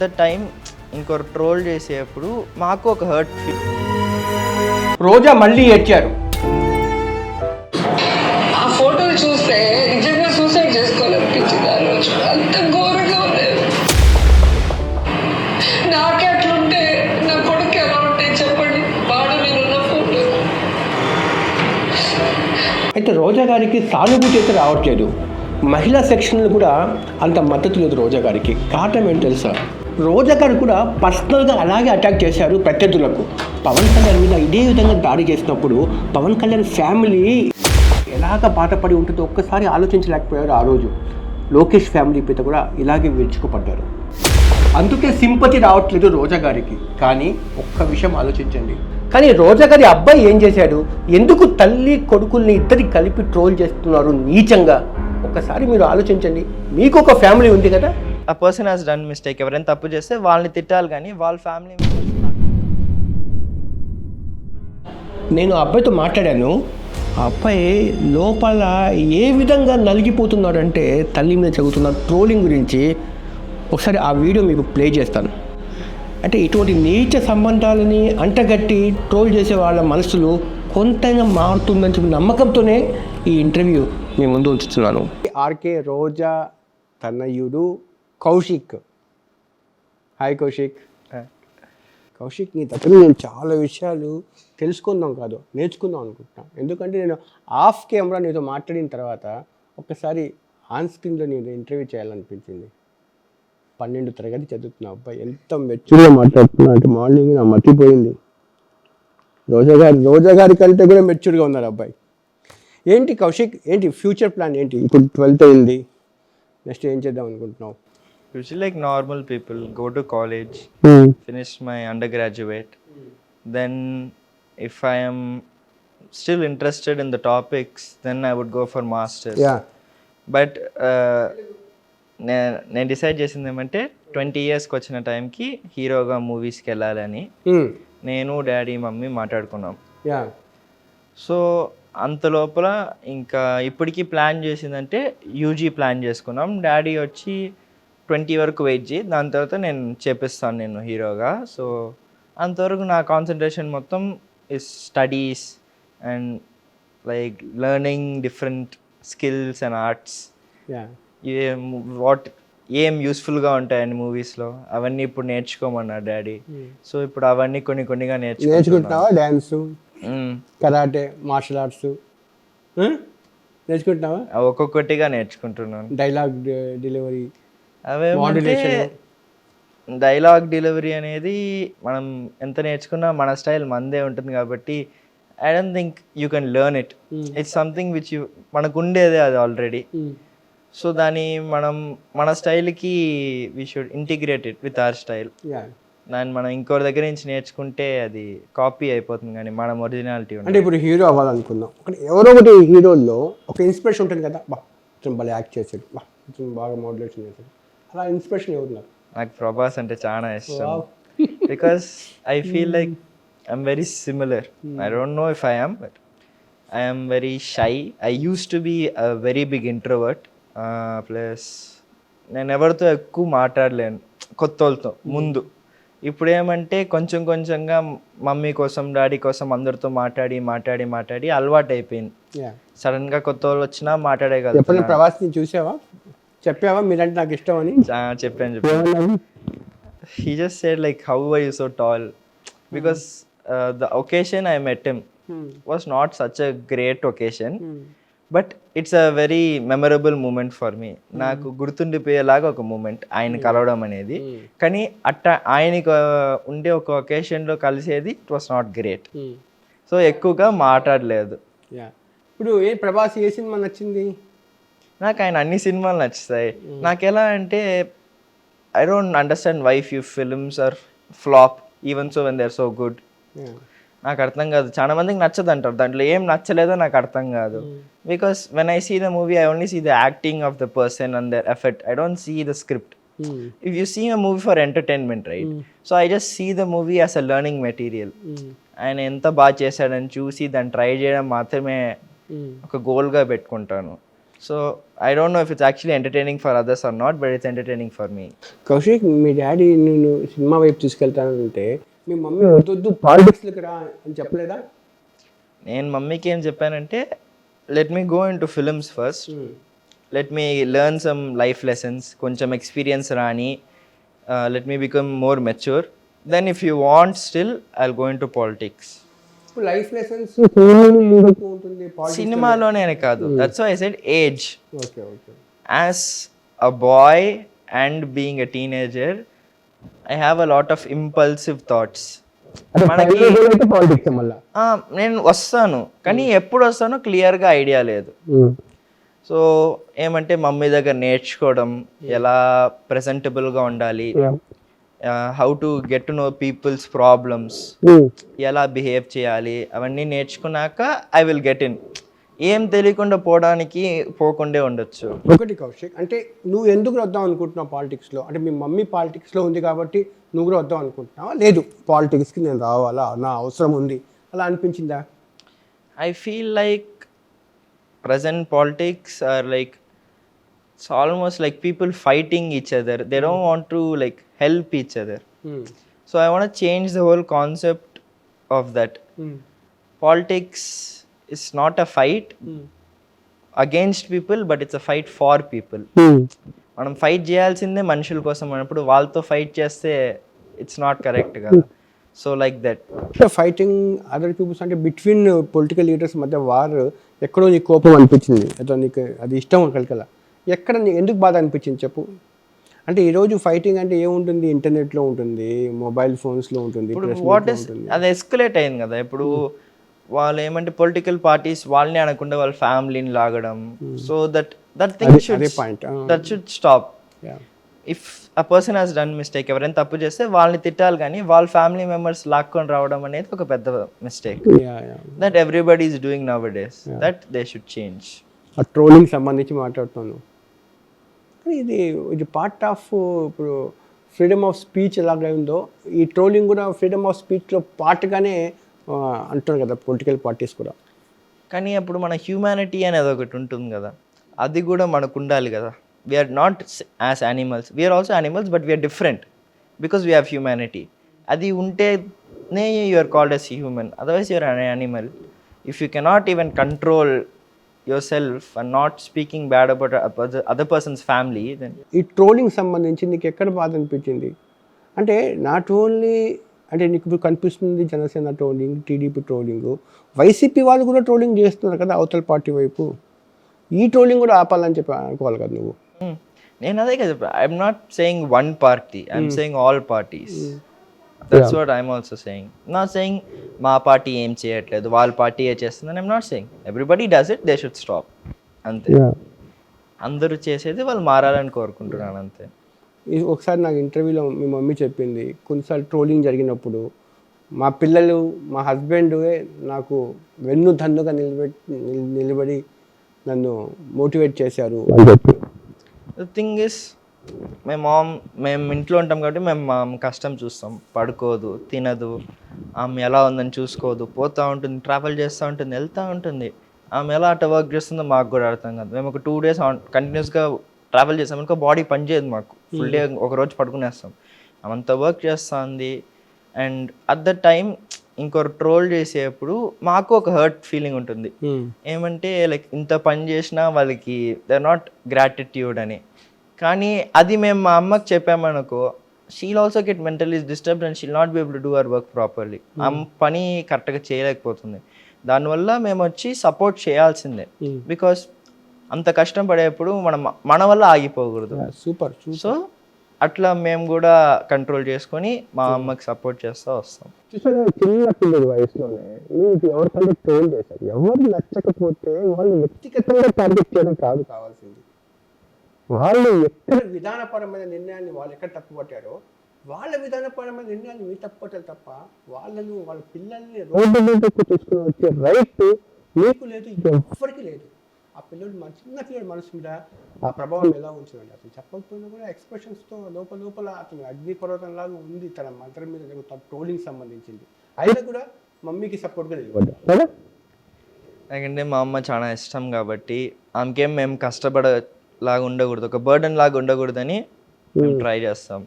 The time ఇంకొకరు troll చేసేటప్పుడు మాకు ఒక హర్ట్ ఫీల్ రోజా మళ్ళీ ఏడ్చారు. ఆ ఫోటోలు చూస్తే నిజంగా సూసైడ్ చేసుకోవాలనిపించింది ఆ రోజు. అంత ఘోరంగా ఉండేది. నాకే అట్లుంటే నా కొడుకు ఎలా ఉంటే చెప్పండి. వాడు నేనున్న ఫోటో. అయితే రోజా గారికి సానుభూతి అయితే రావట్లేదు. మహిళా సెక్షన్లు కూడా అంత మద్దతు లేదు రోజా గారికి. కారణం ఏంటి తెలుసా? రోజా గారు కూడా పర్సనల్గా అలాగే అటాక్ చేశారు ప్రత్యర్థులకు. పవన్ కళ్యాణ్ మీద ఇదే విధంగా దాడి చేసినప్పుడు పవన్ కళ్యాణ్ ఫ్యామిలీ ఎలాగ బాధపడి ఉంటుందో ఒక్కసారి ఆలోచించలేకపోయారు ఆ రోజు. లోకేష్ ఫ్యామిలీ మీద కూడా ఇలాగే విరుచుకుపడ్డారు. అందుకే సింపతి రావట్లేదు రోజా గారికి. కానీ ఒక్క విషయం ఆలోచించండి. కానీ రోజా గారి అబ్బాయి ఏం చేశాడు? ఎందుకు తల్లి కొడుకుల్ని ఇద్దరి కలిపి ట్రోల్ చేస్తున్నారు నీచంగా? ఒక్కసారి మీరు ఆలోచించండి. మీకు ఒక ఫ్యామిలీ ఉంది కదా? ఆ పర్సన్ హాస్ డన్ మిస్టేక్ ఎవరైనా తప్పు చేస్తే వాళ్ళని తిట్టాలి కానీ వాళ్ళ ఫ్యామిలీ నేను అబ్బాయితో మాట్లాడాను. ఆ అబ్బాయి లోపల ఏ విధంగా నలిగిపోతున్నాడంటే తల్లి మీద చదువుతున్న ట్రోలింగ్ గురించి ఒకసారి ఆ వీడియో మీకు ప్లే చేస్తాను. అంటే ఇటువంటి నీచ సంబంధాలని అంటగట్టి ట్రోల్ చేసే వాళ్ళ మనసులు కొంతైనా మారుతుందని చెప్పి నమ్మకంతోనే ఈ ఇంటర్వ్యూ మీ ముందు ఉంచుతున్నాను. ఆర్కే రోజా తనయుడు కౌశిక్. హాయ్ కౌశిక్. కౌశిక్ నీ దగ్గర నేను చాలా విషయాలు తెలుసుకుందాం కాదు నేర్చుకుందాం అనుకుంటున్నాను ఎందుకంటే నేను ఆఫ్ కెమెరా నీతో మాట్లాడిన తర్వాత ఒక్కసారి ఆన్ స్క్రీన్లో నేను ఇంటర్వ్యూ చేయాలనిపించింది. పన్నెండు తరగతి చదువుతున్న అబ్బాయి ఎంత మెచ్యూర్గా మాట్లాడుతున్నా అంటే మార్నింగ్ నా మర్చిపోయింది రోజా గారి రోజా గారి కంటే కూడా మెచ్యూర్గా ఉన్నారు అబ్బాయి. ఏంటి కౌశిక్ ఏంటి ఫ్యూచర్ ప్లాన్ ఏంటి? ఇప్పుడు ట్వెల్త్ అయింది. నెక్స్ట్ ఏం చేద్దాం అనుకుంటున్నావు? Usual like normal people go to college finish my undergraduate. Then if i am still interested in the topics then i would go for masters. Yeah but నేను decide చేసింది ఏమంటే twenty ఇయర్స్కి వచ్చిన టైంకి హీరోగా మూవీస్కి వెళ్ళాలని నేను డాడీ మమ్మీ మాట్లాడుకున్నాం. సో అంత లోపల ఇంకా ఇప్పటికీ ప్లాన్ చేసిందంటే యూజీ ప్లాన్ చేసుకున్నాం. డాడీ వచ్చి ట్వంటీ వరకు వెయిట్ చేయి. దాని తర్వాత నేను చేపిస్తాను నేను హీరోగా. సో అంతవరకు నా కాన్సన్ట్రేషన్ మొత్తం is studies and like learning different skills and arts ఏం వాట్ ఏం యూస్ఫుల్గా ఉంటాయండి మూవీస్లో అవన్నీ ఇప్పుడు నేర్చుకోమన్నారు డాడీ. సో ఇప్పుడు అవన్నీ కొన్ని కొన్నిగా నేర్చుకుంటున్నాను. నేర్చుకుంటున్నావా? Dance hmm. Karate martial arts నేర్చుకుంటున్నావా? ఒక్కొక్కటిగా నేర్చుకుంటున్నాను. డైలాగ్ డెలివరీ అవేమంటే. డైలాగ్ డెలివరీ అనేది మనం ఎంత నేర్చుకున్నా మన స్టైల్ మనదే ఉంటుంది కాబట్టి I don't think you can learn it it's something which you మనకు ఉండేదే అది ఆల్రెడీ సో దాన్ని మనం మన స్టైల్కి we should integrate it with our style దాన్ని మనం ఇంకోరి దగ్గర నుంచి నేర్చుకుంటే అది కాపీ అయిపోతుంది కానీ మనం ఒరిజినాలిటీ అంటే ఇప్పుడు హీరో అవ్వాలనుకుందాం. ఎవరో ఒకటి హీరోల్లో ఒక ఇన్స్పిరేషన్ ఉంటుంది కదా. బా ఇతను భలే యాక్ట్ చేశాడు. బా ఇతను బాగా మోడలేషన్ చేశాడు. అలా ఇన్స్పిరేషన్ ఎవరున్నారు నాకు ప్రభాస్ అంటే చాలా ఇష్టం. Because I feel like I'm very similar I don't know if I am but I'm very shy I use to be a very big introvert plus నేను ఎవరితో ఎక్కువ మాట్లాడలేను. కొత్త వాళ్ళతో ముందు. ఇప్పుడు ఏమంటే కొంచెం కొంచెంగా మమ్మీ కోసం డాడీ కోసం అందరితో మాట్లాడి మాట్లాడి మాట్లాడి అలవాటు అయిపోయింది సడన్గా కొత్త వాళ్ళు వచ్చినా ఎప్పుడైనా మాట్లాడగలుగుతున్నా ప్రభాస్ని చూసావా? చెప్పావా? మీరంటే నాకు ఇష్టం అని? చెప్పాను చెప్పాను. He just said like how I so tall because the occasion I met him was not such a great occasion but it's a very memorable moment for me నాకు గుర్తుండిపోయేలాగా ఒక మూమెంట్ ఆయన hmm. కలవడం అనేది. Hmm. కానీ అట్ట ఆయనకు uh, ఉండే ఒక ఒకేషన్లో కలిసేది it was not great so ఎక్కువగా మాట్లాడలేదు. ఇప్పుడు ఏ ప్రభాస్ ఏ సినిమా నచ్చింది? నాకు ఆయన అన్ని సినిమాలు నచ్చుతాయి. నాకు ఎలా అంటే I don't understand why few films are flop even so when they are so good. నాకు అర్థం కాదు. చాలా మందికి నచ్చదు అంటారు. దాంట్లో ఏం నచ్చలేదో నాకు అర్థం కాదు. Because when I see the movie I only see the acting of the person and their effect I don't see the script. If you see a movie for entertainment right so I just see the movie as a learning material ఆయన ఎంత బాగా చేశాడని చూసి దాన్ని try చేయడం మాత్రమే. ఒక గోల్గా పెట్టుకుంటాను. So I don't know if it's actually entertaining for others or not but it's entertaining for me Kaushik me daddy నేను సినిమా వైపు తీసుకెళ్తానంటే మీ మమ్మీ వద్దొద్దు పాలిటిక్స్లోకి రా అని చెప్పలేదా? నేను మమ్మీకి ఏం చెప్పానంటే let me go into films first let me learn some life lessons కొంచెం ఎక్స్పీరియన్స్ రాని let me become more mature then if you want still I go into politics life lessons ఉంటుంది? సినిమాలోనే కాదు. That's I said age okay okay. As a boy and being a teenager I have a lot of impulsive thoughts మనకి politics మళ్ళీ? ఆ, నేను వస్తాను. కానీ ఎప్పుడు వస్తానో క్లియర్గా ఐడియా లేదు. సో ఏమంటే మమ్మీ దగ్గర నేర్చుకోవడం ఎలా ప్రెజెంటబుల్గా ఉండాలి how to get to know people's problems ఎలా బిహేవ్ చేయాలి అవన్నీ నేర్చుకున్నాక ఐ విల్ గెట్ ఇన్ ఏం తెలియకుండా పోవడానికి పోకుండే ఉండొచ్చు. ఒకటి కౌశిక్ అంటే నువ్వు ఎందుకు వద్దాం అనుకుంటున్నావు పాలిటిక్స్లో అంటే మీ మమ్మీ పాలిటిక్స్లో ఉంది కాబట్టి నువ్వు కూడా వద్దాం అనుకుంటున్నావా? లేదు పాలిటిక్స్కి నేను రావాలా? నా అవసరం ఉంది. అలా అనిపించిందా? I feel like present politics are like it's almost like people fighting each other they don't want to like help each other so I want change the whole concept of that politics is not a fight against people but it's a fight for people మనం fight చేయాల్సిందే మనుషుల కోసం అన్నప్పుడు వాళ్ళతో fight చేస్తే it's not correct కదా. So like that fighting other people's అంటే between political leaders మధ్య వారు ఎక్కడో నీకు కోపం అనిపించింది? అదో నీకు అది ఇష్టం కలికల? ఎక్కడ ఎందుకు బాధ అనిపించింది చెప్పు? అంటే ఈరోజు ఫైటింగ్ అంటే ఏముంటుంది? ఇంటర్నెట్లో ఉంటుంది మొబైల్ ఫోన్స్లో ఉంటుంది వాట్ ఇస్ అది ఎస్కలేట్ అయింది కదా. ఇప్పుడు వాళ్ళు ఏమంటే పొలిటికల్ పార్టీస్ వాళ్ళని అనకుండా వాళ్ళ ఫ్యామిలీని లాగడం. So that that thing should that should stop. If a person has done mistake ఎవరైనా తప్పు చేస్తే వాళ్ళని తిట్టాలి కానీ వాళ్ళ ఫ్యామిలీ మెంబర్స్ లాక్కొని రావడం అనేది ఒక పెద్ద mistake. That everybody is doing nowadays that they should change ఆ ట్రోలింగ్ సంబంధించి మాట్లాడుతాను కానీ ఇది ఇది పార్ట్ ఆఫ్ uh, ఇప్పుడు ఫ్రీడమ్ ఆఫ్ స్పీచ్ ఎలాగైందో ఈ ట్రోలింగ్ కూడా ఫ్రీడమ్ ఆఫ్ స్పీచ్లో పార్ట్గానే అంటున్నారు కదా పొలిటికల్ పార్టీస్ కూడా. కానీ అప్పుడు మన హ్యూమానిటీ అనేది ఒకటి ఉంటుంది కదా. అది కూడా మనకు ఉండాలి కదా. We're not as animals we're also animals but we're different because we have humanity అది ఉంటేనే you're called as human otherwise your an animal if you cannot even control yourself and not speaking bad about other persons family then ఈ trolling సంబంధించి నీకు ఎక్కడ బాధ అనిపించింది? అంటే not only అంటే నీకు ఇప్పుడు కనిపిస్తుంది Janasena trolling TDP trolling YCP వాళ్ళు కూడా ట్రోలింగ్ చేస్తున్నారు కదా అవతల పార్టీ వైపు. ఈ ట్రోలింగ్ కూడా ఆపాలని చెప్పి అనుకోవాలి కదా నువ్వు? Hmm. నేను అదే కదా I'm not saying one party I'm saying all parties that's what I'm also saying not saying మా పార్టీ ఏం చేయట్లేదు వాళ్ళ పార్టీ ఏ చేస్తుందని I'm not saying everybody does it they should stop అంతే. అందరూ చేసేది వాళ్ళు మారాలని కోరుకుంటున్నాను అంతే. ఈ- ఒకసారి నాకు ఇంటర్వ్యూలో మీ మమ్మీ చెప్పింది కొన్నిసార్లు ట్రోలింగ్ జరిగినప్పుడు మా పిల్లలు మా హస్బెండ్ నాకు వెన్ను దన్నుగా నిలబెట్టి నిల్- నిలబడి నన్ను మోటివేట్ చేశారు. అని చెప్పి ద థింగ్ ఇస్ మేము మామ్ మేము ఇంట్లో ఉంటాం కాబట్టి మేము మా కష్టం చూస్తాం. పడుకోదు తినదు. ఆమె ఎలా ఉందని చూసుకోదు. పోతూ ఉంటుంది ట్రావెల్ చేస్తూ ఉంటుంది వెళ్తూ ఉంటుంది. ఆమె ఎలా అట్ట వర్క్ చేస్తుందో మాకు కూడా అర్థం కాదు. మేము ఒక టూ డేస్ కంటిన్యూస్గా ట్రావెల్ చేస్తాం. అనుకో బాడీ పనిచేయదు మాకు. ఫుల్ డే ఒక రోజు పడుకునేస్తాం. ఆమె అంత వర్క్ చేస్తుంది. అండ్ అట్ ద టైం ఇంకొకరు ట్రోల్ చేసేప్పుడు మాకు ఒక హర్ట్ ఫీలింగ్ ఉంటుంది. ఏమంటే లైక్ ఇంత పని చేసినా వాళ్ళకి దే నాట్ గ్రాటిట్యూడ్ అని. కానీ అది మేము మా అమ్మకి చెప్పామనుకో she'll also get mental is disturbed and she'll not be able to do our work properly ఆ పని కరెక్ట్గా చేయలేకపోతుంది. దానివల్ల మేము వచ్చి సపోర్ట్ చేయాల్సిందే. బికాస్ అంత కష్టం పడేప్పుడు మనం మన వల్ల ఆగిపోకూడదు. సూపర్ సో అట్లా మేము కూడా కంట్రోల్ చేసుకొని మా అమ్మకి సపోర్ట్ చేస్తూ వస్తాం. చూసారా చిన్న పిల్లడి వయసులోనే మీకు ఎవరికంటే ట్రోల్ చేశారు? ఎవరు నచ్చకపోతే వాళ్ళు వ్యక్తిగతంగా టార్గెట్ చేయడం కాదు కావాల్సింది. వాళ్ళు ఎక్కడ విధానపరమైన నిర్ణయాన్ని వాళ్ళు ఎక్కడ తప్పుపట్టారో వాళ్ళ విధానపరమైన నిర్ణయాన్ని మీరు తప్పుపట్టారు తప్ప వాళ్ళను వాళ్ళ పిల్లల్ని రోడ్డు మీదకు తీసుకుని వచ్చే రైట్ మీకు లేదు ఎవ్వరికి లేదు. ఆ పిల్లడు మన చిన్న పిల్లడి మనసు మీద ఆ ప్రభావం ఎలా ఉంచిందండి అసలు చెప్పకపోయినా కూడా ఎక్స్ప్రెషన్స్తో లోపల లోపల అతను అగ్నిపర్వతం లాగా ఉంది. తన మంత్రం మీద జరుగుతున్న ట్రోలింగ్ సంబంధించింది. అయినా కూడా మమ్మీకి సపోర్ట్గా నిలబడ్డా కదా ఎందుకంటే మా అమ్మ చాలా ఇష్టం కాబట్టి ఆమెకేం మేము కష్టపడేలాగా ఉండకూడదు. ఒక బర్డన్ లాగా ఉండకూడదని ట్రై చేస్తాం.